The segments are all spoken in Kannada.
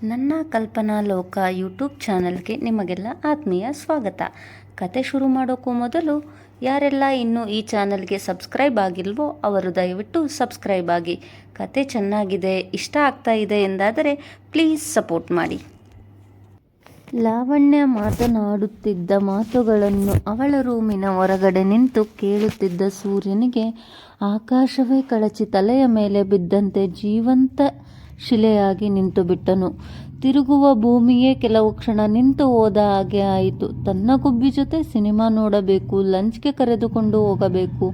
ನನ್ನ ಕಲ್ಪನಾ ಲೋಕ ಯೂಟ್ಯೂಬ್ ಚಾನಲ್ಗೆ ನಿಮಗೆಲ್ಲ ಆತ್ಮೀಯ ಸ್ವಾಗತ. ಕತೆ ಶುರು ಮಾಡೋಕ್ಕೂ ಮೊದಲು, ಯಾರೆಲ್ಲ ಇನ್ನೂ ಈ ಚಾನಲ್ಗೆ ಸಬ್ಸ್ಕ್ರೈಬ್ ಆಗಿಲ್ವೋ ಅವರು ದಯವಿಟ್ಟು ಸಬ್ಸ್ಕ್ರೈಬ್ ಆಗಿ. ಕತೆ ಚೆನ್ನಾಗಿದೆ, ಇಷ್ಟ ಆಗ್ತಾ ಇದೆ ಎಂದಾದರೆ ಪ್ಲೀಸ್ ಸಪೋರ್ಟ್ ಮಾಡಿ. ಲಾವಣ್ಯ ಮಾತನಾಡುತ್ತಿದ್ದ ಮಾತುಗಳನ್ನು ಅವಳ ರೂಮಿನ ಹೊರಗಡೆ ನಿಂತು ಕೇಳುತ್ತಿದ್ದ ಸೂರ್ಯನಿಗೆ ಆಕಾಶವೇ ಕಳಚಿ ತಲೆಯ ಮೇಲೆ ಬಿದ್ದಂತೆ ಜೀವಂತ ಶಿಲೆಯಾಗಿ ನಿಂತು ಬಿಟ್ಟನು ತಿರುಗುವ ಭೂಮಿಯೇ ಕೆಲವು ಕ್ಷಣ ನಿಂತು ಹೋದ ಹಾಗೆ ಆಯಿತು. ತನ್ನ ಗುಬ್ಬಿ ಜೊತೆ ಸಿನಿಮಾ ನೋಡಬೇಕು, ಲಂಚ್ಗೆ ಕರೆದುಕೊಂಡು ಹೋಗಬೇಕು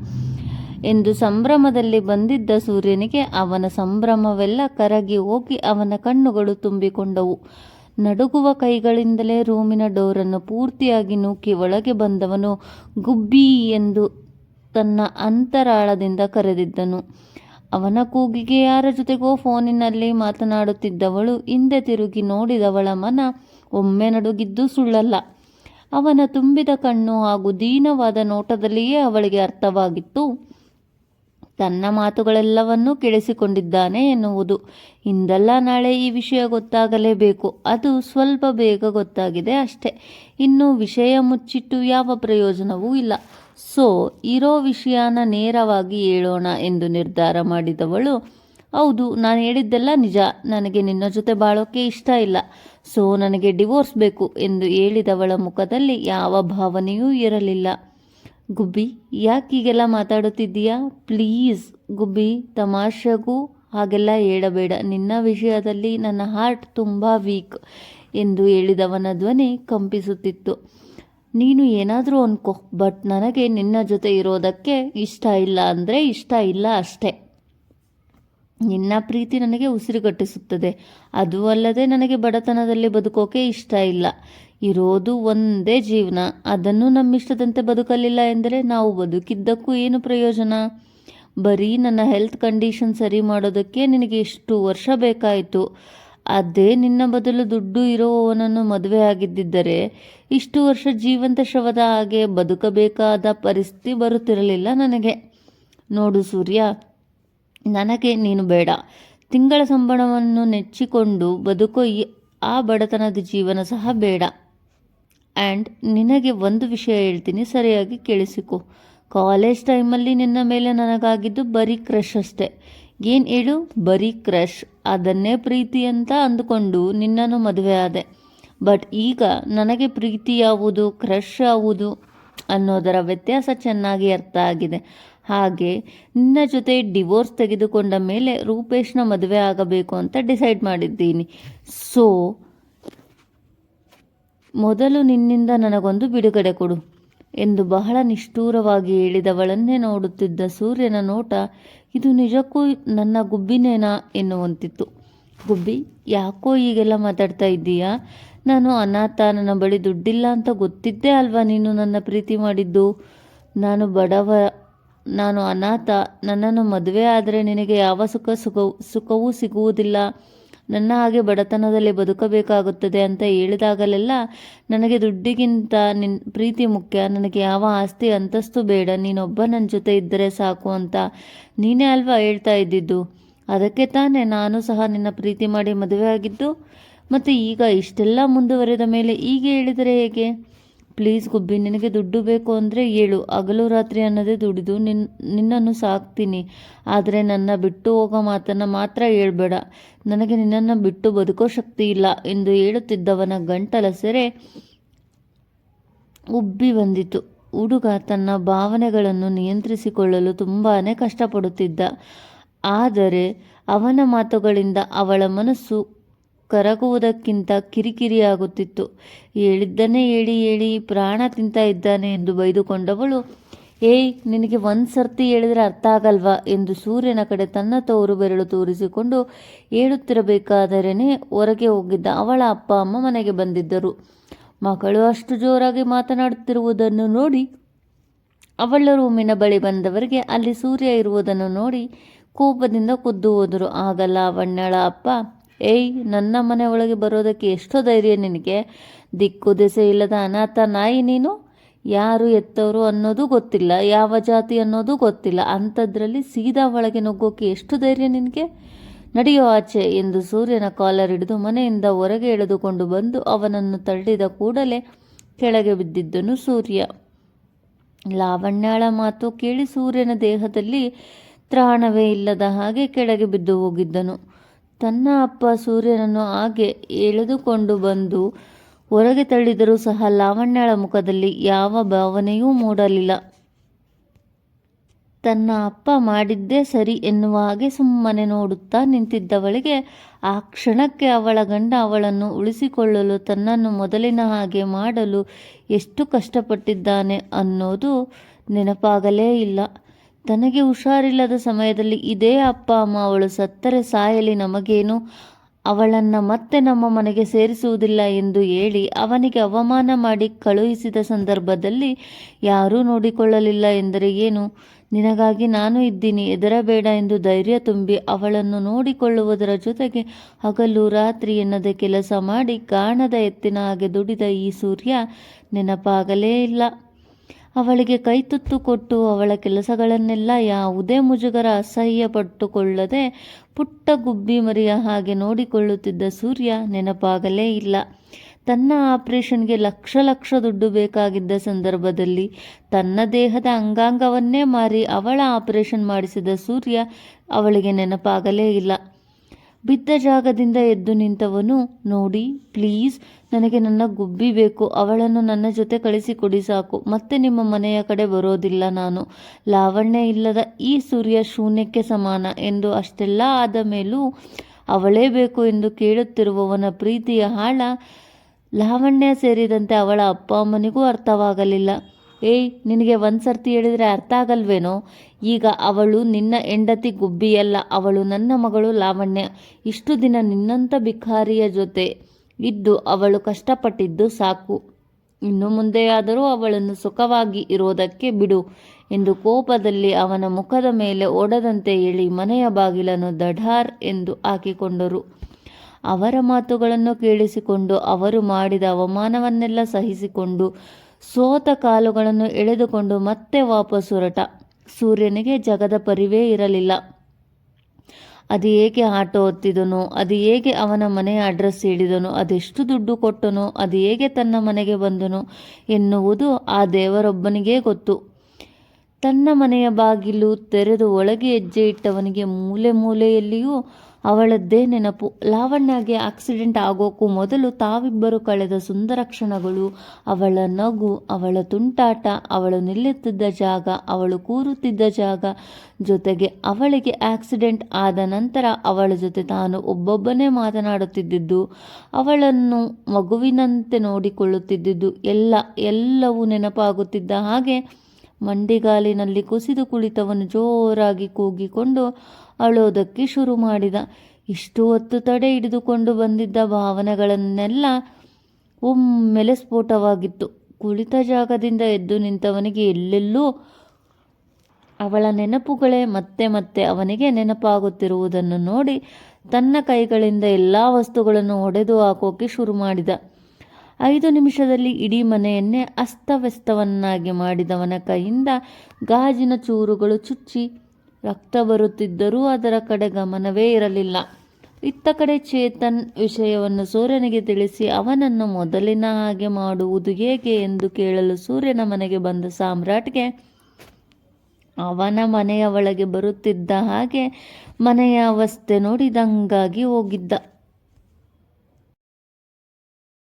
ಎಂದು ಸಂಭ್ರಮದಲ್ಲಿ ಬಂದಿದ್ದ ಸೂರ್ಯನಿಗೆ ಅವನ ಸಂಭ್ರಮವೆಲ್ಲ ಕರಗಿ ಹೋಗಿ ಅವನ ಕಣ್ಣುಗಳು ತುಂಬಿಕೊಂಡವು. ನಡುಗುವ ಕೈಗಳಿಂದಲೇ ರೂಮಿನ ಡೋರನ್ನು ಪೂರ್ತಿಯಾಗಿ ನೂಕಿ ಒಳಗೆ ಬಂದವನು ಗುಬ್ಬಿ ಎಂದು ತನ್ನ ಅಂತರಾಳದಿಂದ ಕರೆದಿದ್ದನು. ಅವನ ಕೂಗಿಗೆ ಯಾರ ಜೊತೆಗೋ ಫೋನಿನಲ್ಲಿ ಮಾತನಾಡುತ್ತಿದ್ದವಳು, ಹಿಂದೆ ತಿರುಗಿ ನೋಡಿದವಳ ಮನ ಒಮ್ಮೆ ನಡುಗಿದ್ದು ಸುಳ್ಳಲ್ಲ. ಅವನ ತುಂಬಿದ ಕಣ್ಣು ಹಾಗೂ ದೀನವಾದ ನೋಟದಲ್ಲಿಯೇ ಅವಳಿಗೆ ಅರ್ಥವಾಗಿತ್ತು, ತನ್ನ ಮಾತುಗಳೆಲ್ಲವನ್ನೂ ಕೇಳಿಸಿಕೊಂಡಿದ್ದಾನೆ ಎನ್ನುವುದು. ಇಂದಲ್ಲ ನಾಳೆ ಈ ವಿಷಯ ಗೊತ್ತಾಗಲೇಬೇಕು. ಅದು ಸ್ವಲ್ಪ ಬೇಗ ಗೊತ್ತಾಗಿದೆ ಅಷ್ಟೆ. ಇನ್ನು ವಿಷಯ ಮುಚ್ಚಿಟ್ಟು ಯಾವ ಪ್ರಯೋಜನವೂ ಇಲ್ಲ. ಸೊ, ಇರೋ ವಿಷಯನ ನೇರವಾಗಿ ಹೇಳೋಣ ಎಂದು ನಿರ್ಧಾರ ಮಾಡಿದವಳು, ಹೌದು, ನಾನು ಹೇಳಿದ್ದೆಲ್ಲ ನಿಜ. ನನಗೆ ನಿನ್ನ ಜೊತೆ ಬಾಳೋಕೆ ಇಷ್ಟ ಇಲ್ಲ. ಸೊ, ನನಗೆ ಡಿವೋರ್ಸ್ ಬೇಕು ಎಂದು ಹೇಳಿದವಳ ಮುಖದಲ್ಲಿ ಯಾವ ಭಾವನೆಯೂ ಇರಲಿಲ್ಲ. ಗುಬ್ಬಿ, ಯಾಕೆ ಹೀಗೆಲ್ಲ ಮಾತಾಡುತ್ತಿದ್ದೀಯಾ? ಪ್ಲೀಸ್, ಗುಬ್ಬಿ, ತಮಾಷೆಗೂ ಹಾಗೆಲ್ಲ ಹೇಳಬೇಡ. ನಿನ್ನ ವಿಷಯದಲ್ಲಿ ನನ್ನ ಹಾರ್ಟ್ ತುಂಬ ವೀಕ್ ಎಂದು ಹೇಳಿದವನ ಧ್ವನಿ ಕಂಪಿಸುತ್ತಿತ್ತು. ನೀನು ಏನಾದರೂ ಅನ್ಕೋ ಬಟ್ ನನಗೆ ನಿನ್ನ ಜೊತೆ ಇರೋದಕ್ಕೆ ಇಷ್ಟ ಇಲ್ಲ ಅಂದರೆ ಇಷ್ಟ ಇಲ್ಲ ಅಷ್ಟೇ. ನಿನ್ನ ಪ್ರೀತಿ ನನಗೆ ಉಸಿರುಗಟ್ಟಿಸುತ್ತದೆ. ಅದು ಅಲ್ಲದೆ ನನಗೆ ಬಡತನದಲ್ಲಿ ಬದುಕೋಕೆ ಇಷ್ಟ ಇಲ್ಲ. ಇರೋದು ಒಂದೇ ಜೀವನ. ಅದನ್ನು ನಮ್ಮಿಷ್ಟದಂತೆ ಬದುಕಲಿಲ್ಲ ಎಂದರೆ ನಾವು ಬದುಕಿದ್ದಕ್ಕೂ ಏನು ಪ್ರಯೋಜನ? ಬರೀ ನನ್ನ ಹೆಲ್ತ್ ಕಂಡೀಷನ್ ಸರಿ ಮಾಡೋದಕ್ಕೆ ನಿನಗೆ ಇಷ್ಟು ವರ್ಷ ಬೇಕಾಯಿತು? ಅದೇ ನಿನ್ನ ಬದಲು ದುಡ್ಡು ಇರುವವನನ್ನು ಮದುವೆ ಆಗಿದ್ದಿದ್ದರೆ ಇಷ್ಟು ವರ್ಷ ಜೀವಂತ ಶವದ ಹಾಗೆ ಬದುಕಬೇಕಾದ ಪರಿಸ್ಥಿತಿ ಬರುತ್ತಿರಲಿಲ್ಲ ನನಗೆ. ನೋಡು ಸೂರ್ಯ, ನನಗೆ ನೀನು ಬೇಡ. ತಿಂಗಳ ಸಂಬಳವನ್ನು ನೆಚ್ಚಿಕೊಂಡು ಬದುಕೋ ಆ ಬಡತನದ ಜೀವನ ಸಹ ಬೇಡ. ಆ್ಯಂಡ್ ನಿನಗೆ ಒಂದು ವಿಷಯ ಹೇಳ್ತೀನಿ, ಸರಿಯಾಗಿ ಕೇಳಿಸಿಕೊ. ಕಾಲೇಜ್ ಟೈಮಲ್ಲಿ ನಿನ್ನ ಮೇಲೆ ನನಗಾಗಿದ್ದು ಬರೀ ಕ್ರಷ್ ಅಷ್ಟೆ. ಏನು ಹೇಳು? ಬರೀ ಕ್ರಷ್. ಅದನ್ನೇ ಪ್ರೀತಿ ಅಂತ ಅಂದುಕೊಂಡು ನಿನ್ನನ್ನು ಮದುವೆ ಆದೆ. ಬಟ್ ಈಗ ನನಗೆ ಪ್ರೀತಿ ಯಾವುದು ಕ್ರಶ್ ಯಾವುದು ಅನ್ನೋದರ ವ್ಯತ್ಯಾಸ ಚೆನ್ನಾಗಿ ಅರ್ಥ ಆಗಿದೆ. ಹಾಗೆ ನಿನ್ನ ಜೊತೆ ಡಿವೋರ್ಸ್ ತೆಗೆದುಕೊಂಡ ಮೇಲೆ ರೂಪೇಶ್ನ ಮದುವೆ ಆಗಬೇಕು ಅಂತ ಡಿಸೈಡ್ ಮಾಡಿದ್ದೀನಿ. ಸೊ ಮೊದಲು ನಿನ್ನಿಂದ ನನಗೊಂದು ಬಿಡುಗಡೆ ಕೊಡು. ಎಂದು ಬಹಳ ನಿಷ್ಠೂರವಾಗಿ ಹೇಳಿದವಳನ್ನೇ ನೋಡುತ್ತಿದ್ದ ಸೂರ್ಯನ ನೋಟ, ಇದು ನಿಜಕ್ಕೂ ನನ್ನ ಗುಬ್ಬಿನೇನಾ? ಎನ್ನುವಂತಿತ್ತು. ಗುಬ್ಬಿ, ಯಾಕೋ ಈಗೆಲ್ಲ ಮಾತಾಡ್ತಾ ಇದ್ದೀಯಾ? ನಾನು ಅನಾಥ ನನ್ನ ಬಳಿ ದುಡ್ಡಿಲ್ಲ ಅಂತ ಗೊತ್ತಿದ್ದೇ ಅಲ್ವಾ ನೀನು ನನ್ನ ಪ್ರೀತಿ ಮಾಡಿದ್ದು? ನಾನು ಬಡವ, ನಾನು ಅನಾಥ, ನನ್ನನ್ನು ಮದುವೆ ಆದರೆ ನಿನಗೆ ಯಾವ ಸುಖ ಸುಖ, ಸುಖವೂ ಸಿಗುವುದಿಲ್ಲ. ನನ್ನ ಹಾಗೆ ಬಡತನದಲ್ಲಿ ಬದುಕಬೇಕಾಗುತ್ತದೆ ಅಂತ ಹೇಳಿದಾಗಲೆಲ್ಲ ನನಗೆ ದುಡ್ಡಿಗಿಂತ ನಿನ್ ಪ್ರೀತಿ ಮುಖ್ಯ. ನನಗೆ ಯಾವ ಆಸ್ತಿ ಅಂತಸ್ತು ಬೇಡ. ನೀನೊಬ್ಬ ನನ್ನ ಜೊತೆ ಇದ್ದರೆ ಸಾಕು ಅಂತ ನೀನೇ ಅಲ್ವಾ ಹೇಳ್ತಾ ಇದ್ದಿದ್ದು? ಅದಕ್ಕೆ ತಾನೇ ನಾನು ಸಹ ನಿನ್ನ ಪ್ರೀತಿ ಮಾಡಿ ಮದುವೆ ಆಗಿದ್ದು ಮತ್ತು ಈಗ ಇಷ್ಟೆಲ್ಲ ಮುಂದುವರೆದ ಮೇಲೆ ಈಗ ಹೇಳಿದರೆ ಹೇಗೆ? ಪ್ಲೀಸ್ ಗುಬ್ಬಿ, ನಿನಗೆ ದುಡ್ಡು ಬೇಕು ಅಂದರೆ ಏಳು. ಹಗಲು ರಾತ್ರಿ ಅನ್ನೋದೇ ದುಡಿದು ನಿನ್, ನಿನ್ನನ್ನು ಸಾಕ್ತೀನಿ. ಆದರೆ ನನ್ನ ಬಿಟ್ಟು ಹೋಗೋ ಮಾತನ್ನು ಮಾತ್ರ ಹೇಳ್ಬೇಡ. ನನಗೆ ನಿನ್ನನ್ನು ಬಿಟ್ಟು ಬದುಕೋ ಶಕ್ತಿ ಇಲ್ಲ ಎಂದು ಹೇಳುತ್ತಿದ್ದವನ ಗಂಟಲ ಸೆರೆ ಉಬ್ಬಿ ಬಂದಿತು. ಹುಡುಗ ತನ್ನ ಭಾವನೆಗಳನ್ನು ನಿಯಂತ್ರಿಸಿಕೊಳ್ಳಲು ತುಂಬಾ ಕಷ್ಟಪಡುತ್ತಿದ್ದ. ಆದರೆ ಅವನ ಮಾತುಗಳಿಂದ ಅವಳ ಮನಸ್ಸು ಕರಗುವುದಕ್ಕಿಂತ ಕಿರಿಕಿರಿಯಾಗುತ್ತಿತ್ತು. ಹೇಳಿದ್ದನ್ನೇ ಹೇಳಿ ಹೇಳಿ ಪ್ರಾಣ ತಿಂತ ಇದ್ದಾನೆ ಎಂದು ಬೈದುಕೊಂಡವಳು, ಏಯ್, ನಿನಗೆ ಒಂದು ಸರ್ತಿ ಹೇಳಿದರೆ ಅರ್ಥ ಆಗಲ್ವಾ? ಎಂದು ಸೂರ್ಯನ ಕಡೆ ತನ್ನ ತೋರು ಬೆರಳು ತೋರಿಸಿಕೊಂಡು ಹೇಳುತ್ತಿರಬೇಕಾದರೇ ಹೊರಗೆ ಹೋಗಿದ್ದ ಅವಳ ಅಪ್ಪ ಅಮ್ಮ ಮನೆಗೆ ಬಂದಿದ್ದರು. ಮಗಳು ಅಷ್ಟು ಜೋರಾಗಿ ಮಾತನಾಡುತ್ತಿರುವುದನ್ನು ನೋಡಿ ಅವಳ ರೂಮಿನ ಬಳಿ ಬಂದವರಿಗೆ ಅಲ್ಲಿ ಸೂರ್ಯ ಇರುವುದನ್ನು ನೋಡಿ ಕೋಪದಿಂದ ಕುದ್ದು ಹೋದರು. ಆಗಲ್ಲ, ಅವಣ್ಣಳ ಅಪ್ಪ ಏಯ್, ನನ್ನ ಮನೆ ಒಳಗೆ ಬರೋದಕ್ಕೆ ಎಷ್ಟೋ ಧೈರ್ಯ ನಿನಗೆ. ದಿಕ್ಕು ದೆಸೆ ಇಲ್ಲದ ಅನಾಥ ನಾಯಿ ನೀನು? ಯಾರು ಎತ್ತವರು ಅನ್ನೋದು ಗೊತ್ತಿಲ್ಲ, ಯಾವ ಜಾತಿ ಅನ್ನೋದು ಗೊತ್ತಿಲ್ಲ. ಅಂಥದ್ರಲ್ಲಿ ಸೀದಾ ಒಳಗೆ ನುಗ್ಗೋಕೆ ಎಷ್ಟು ಧೈರ್ಯ ನಿನಗೆ? ನಡೆಯೋ ಆಚೆ ಎಂದು ಸೂರ್ಯನ ಕಾಲರ್ ಹಿಡಿದು ಮನೆಯಿಂದ ಹೊರಗೆ ಎಳೆದುಕೊಂಡು ಬಂದು ಅವನನ್ನು ತಳ್ಳಿದ ಕೂಡಲೇ ಕೆಳಗೆ ಬಿದ್ದಿದ್ದನು ಸೂರ್ಯ. ಲಾವಣ್ಯಾಳ ಮಾತು ಕೇಳಿ ಸೂರ್ಯನ ದೇಹದಲ್ಲಿ ತ್ರಾಣವೇ ಇಲ್ಲದ ಹಾಗೆ ಕೆಳಗೆ ಬಿದ್ದು ಹೋಗಿದ್ದನು. ತನ್ನ ಅಪ್ಪ ಸೂರ್ಯನನ್ನು ಹಾಗೆ ಎಳೆದುಕೊಂಡು ಬಂದು ಹೊರಗೆ ತಳ್ಳಿದರೂ ಸಹ ಲಾವಣ್ಯಳ ಮುಖದಲ್ಲಿ ಯಾವ ಭಾವನೆಯೂ ಮೂಡಲಿಲ್ಲ. ತನ್ನ ಅಪ್ಪ ಮಾಡಿದ್ದೇ ಸರಿ ಎನ್ನುವ ಹಾಗೆ ಸುಮ್ಮನೆ ನೋಡುತ್ತಾ ನಿಂತಿದ್ದವಳಿಗೆ ಆ ಕ್ಷಣಕ್ಕೆ ಅವಳ ಗಂಡ ಅವಳನ್ನು ಉಳಿಸಿಕೊಳ್ಳಲು ತನ್ನನ್ನು ಮೊದಲಿನ ಹಾಗೆ ಮಾಡಲು ಎಷ್ಟು ಕಷ್ಟಪಟ್ಟಿದ್ದಾನೆ ಅನ್ನೋದು ನೆನಪಾಗಲೇ ಇಲ್ಲ. ತನಗೆ ಹುಷಾರಿಲ್ಲದ ಸಮಯದಲ್ಲಿ ಇದೇ ಅಪ್ಪ ಅಮ್ಮ ಅವಳು ಸತ್ತರೆ ಸಾಯಲಿ ನಮಗೇನು? ಅವಳನ್ನು ಮತ್ತೆ ನಮ್ಮ ಮನೆಗೆ ಸೇರಿಸುವುದಿಲ್ಲ ಎಂದು ಹೇಳಿ ಅವನಿಗೆ ಅವಮಾನ ಮಾಡಿ ಕಳುಹಿಸಿದ ಸಂದರ್ಭದಲ್ಲಿ ಯಾರೂ ನೋಡಿಕೊಳ್ಳಲಿಲ್ಲ ಎಂದರೆ ಏನು? ನಿನಗಾಗಿ ನಾನು ಇದ್ದೀನಿ, ಹೆದರಬೇಡ ಎಂದು ಧೈರ್ಯ ತುಂಬಿ ಅವಳನ್ನು ನೋಡಿಕೊಳ್ಳುವುದರ ಜೊತೆಗೆ ಹಗಲು ರಾತ್ರಿ ಎನ್ನದೆ ಕೆಲಸ ಮಾಡಿ ಕಾಣದ ಎತ್ತಿನ ಹಾಗೆ ದುಡಿದ ಈ ಸೂರ್ಯ ನೆನಪಾಗಲೇ ಇಲ್ಲ. ಅವಳಿಗೆ ಕೈತುತ್ತು ಕೊಟ್ಟು ಅವಳ ಕೆಲಸಗಳನ್ನೆಲ್ಲ ಯಾವುದೇ ಮುಜುಗರ ಅಸಹ್ಯ ಪಟ್ಟುಕೊಳ್ಳದೆ ಪುಟ್ಟ ಗುಬ್ಬಿ ಮರಿಯ ಹಾಗೆ ನೋಡಿಕೊಳ್ಳುತ್ತಿದ್ದ ಸೂರ್ಯ ನೆನಪಾಗಲೇ ಇಲ್ಲ. ತನ್ನ ಆಪರೇಷನ್ಗೆ ಲಕ್ಷ ಲಕ್ಷ ದುಡ್ಡು ಬೇಕಾಗಿದ್ದ ಸಂದರ್ಭದಲ್ಲಿ ತನ್ನ ದೇಹದ ಅಂಗಾಂಗವನ್ನೇ ಮಾರಿ ಅವಳ ಆಪರೇಷನ್ ಮಾಡಿಸಿದ ಸೂರ್ಯ ಅವಳಿಗೆ ನೆನಪಾಗಲೇ ಇಲ್ಲ. ಬಿದ್ದ ಜಾಗದಿಂದ ಎದ್ದು ನಿಂತವನು, ನೋಡಿ, ಪ್ಲೀಸ್, ನನಗೆ ನನ್ನ ಗುಬ್ಬಿ ಬೇಕು. ಅವಳನ್ನು ನನ್ನ ಜೊತೆ ಕಳಿಸಿಕೊಡಿ ಸಾಕು. ಮತ್ತೆ ನಿಮ್ಮ ಮನೆಯ ಕಡೆ ಬರೋದಿಲ್ಲ ನಾನು. ಲಾವಣ್ಯ ಇಲ್ಲದ ಈ ಸೂರ್ಯ ಶೂನ್ಯಕ್ಕೆ ಸಮಾನ ಎಂದು ಅಷ್ಟೆಲ್ಲ ಆದ ಮೇಲೂ ಅವಳೇ ಬೇಕು ಎಂದು ಕೇಳುತ್ತಿರುವವನ ಪ್ರೀತಿಯ ಹಾಳ ಲಾವಣ್ಯ ಸೇರಿದಂತೆ ಅವಳ ಅಪ್ಪ ಅಮ್ಮನಿಗೂ ಅರ್ಥವಾಗಲಿಲ್ಲ. ಏಯ್, ನಿನಗೆ ಒಂದು ಸರ್ತಿ ಹೇಳಿದರೆ ಅರ್ಥ ಆಗಲ್ವೇನೋ? ಈಗ ಅವಳು ನಿನ್ನ ಹೆಂಡತಿ ಗುಬ್ಬಿಯಲ್ಲ, ಅವಳು ನನ್ನ ಮಗಳು ಲಾವಣ್ಯ. ಇಷ್ಟು ದಿನ ನಿನ್ನಂಥ ಭಿಕಾರಿಯ ಜೊತೆ ಇದ್ದು ಅವಳು ಕಷ್ಟಪಟ್ಟಿದ್ದು ಸಾಕು. ಇನ್ನು ಮುಂದೆಯಾದರೂ ಅವಳನ್ನು ಸುಖವಾಗಿ ಇರೋದಕ್ಕೆ ಬಿಡು ಎಂದು ಕೋಪದಲ್ಲಿ ಅವನ ಮುಖದ ಮೇಲೆ ಓಡದಂತೆ ಹೇಳಿ ಮನೆಯ ಬಾಗಿಲನ್ನು ದಢಾರ್ ಎಂದು ಹಾಕಿಕೊಂಡರು. ಅವರ ಮಾತುಗಳನ್ನು ಕೇಳಿಸಿಕೊಂಡು ಅವರು ಮಾಡಿದ ಅವಮಾನವನ್ನೆಲ್ಲ ಸಹಿಸಿಕೊಂಡು ಸೋತ ಕಾಲುಗಳನ್ನು ಎಳೆದುಕೊಂಡು ಮತ್ತೆ ವಾಪಸ್ ಹೊರಟ. ಸೂರ್ಯನಿಗೆ ಜಗದ ಪರಿವೇ ಇರಲಿಲ್ಲ. ಅದು ಹೇಗೆ ಆಟೋ ಹೊತ್ತಿದನು? ಅದು ಹೇಗೆ ಅವನ ಮನೆಯ ಅಡ್ರೆಸ್ ಹೇಳಿದನು? ಅದೆಷ್ಟು ದುಡ್ಡು ಕೊಟ್ಟನು? ಅದು ಹೇಗೆ ತನ್ನ ಮನೆಗೆ ಬಂದನು ಎನ್ನುವುದು ಆ ದೇವರೊಬ್ಬನಿಗೇ ಗೊತ್ತು. ತನ್ನ ಮನೆಯ ಬಾಗಿಲು ತೆರೆದು ಒಳಗೆ ಹೆಜ್ಜೆ ಇಟ್ಟವನಿಗೆ ಮೂಲೆ ಮೂಲೆಯಲ್ಲಿಯೂ ಅವಳದ್ದೇ ನೆನಪು. ಲಾವಣ್ಯಗೆ ಆಕ್ಸಿಡೆಂಟ್ ಆಗೋಕ್ಕೂ ಮೊದಲು ತಾವಿಬ್ಬರು ಕಳೆದ ಸುಂದರ ಕ್ಷಣಗಳು. ಅವಳ ನಗು, ಅವಳ ತುಂಟಾಟ, ಅವಳು ನಿಲ್ಲುತ್ತಿದ್ದ ಜಾಗ, ಅವಳು ಕೂರುತ್ತಿದ್ದ ಜಾಗ. ಜೊತೆಗೆ ಅವಳಿಗೆ ಆಕ್ಸಿಡೆಂಟ್ ಆದ ನಂತರ ಅವಳ ಜೊತೆ ತಾನು ಒಬ್ಬೊಬ್ಬನೇ ಮಾತನಾಡುತ್ತಿದ್ದುದು ಅವಳನ್ನು ಮಗುವಿನಂತೆ ನೋಡಿಕೊಳ್ಳುತ್ತಿದ್ದುದು ಎಲ್ಲ, ಎಲ್ಲವೂ ನೆನಪಾಗುತ್ತಿದ್ದ ಹಾಗೆ ಮಂಡಿಗಾಲಿನಲ್ಲಿ ಕುಸಿದು ಕುಳಿತವನು ಜೋರಾಗಿ ಕೂಗಿಕೊಂಡು ಅಳೋದಕ್ಕೆ ಶುರು ಮಾಡಿದ. ಇಷ್ಟು ಹೊತ್ತು ತಡೆ ಹಿಡಿದುಕೊಂಡು ಬಂದಿದ್ದ ಭಾವನೆಗಳನ್ನೆಲ್ಲ ಒಮ್ಮೆಲೆ ಸ್ಫೋಟವಾಗಿತ್ತು. ಕುಳಿತ ಜಾಗದಿಂದ ಎದ್ದು ನಿಂತವನಿಗೆ ಎಲ್ಲೆಲ್ಲೂ ಅವಳ ನೆನಪುಗಳೇ ಮತ್ತೆ ಮತ್ತೆ ಅವನಿಗೆ ನೆನಪಾಗುತ್ತಿರುವುದನ್ನು ನೋಡಿ ತನ್ನ ಕೈಗಳಿಂದ ಎಲ್ಲ ವಸ್ತುಗಳನ್ನು ಒಡೆದು ಹಾಕೋಕೆ ಶುರು ಮಾಡಿದ. ಐದು ನಿಮಿಷದಲ್ಲಿ ಇಡೀ ಮನೆಯನ್ನೇ ಅಸ್ತವ್ಯಸ್ತವನ್ನಾಗಿ ಮಾಡಿದವನ ಕೈಯಿಂದ ಗಾಜಿನ ಚೂರುಗಳು ಚುಚ್ಚಿ ರಕ್ತ ಬರುತ್ತಿದ್ದರೂ ಅದರ ಕಡೆ ಗಮನವೇ ಇರಲಿಲ್ಲ. ಇತ್ತ ಕಡೆ ಚೇತನ್ ವಿಷಯವನ್ನು ಸೂರ್ಯನಿಗೆ ತಿಳಿಸಿ ಅವನನ್ನು ಮೊದಲಿನ ಹಾಗೆ ಮಾಡುವುದು ಹೇಗೆ ಎಂದು ಕೇಳಲು ಸೂರ್ಯನ ಮನೆಗೆ ಬಂದ ಸಾಮ್ರಾಟ್ಗೆ, ಅವನ ಮನೆಯ ಒಳಗೆ ಬರುತ್ತಿದ್ದ ಹಾಗೆ ಮನೆಯ ಅವಸ್ಥೆ ನೋಡಿದಂಗಾಗಿ ಹೋಗಿದ್ದ.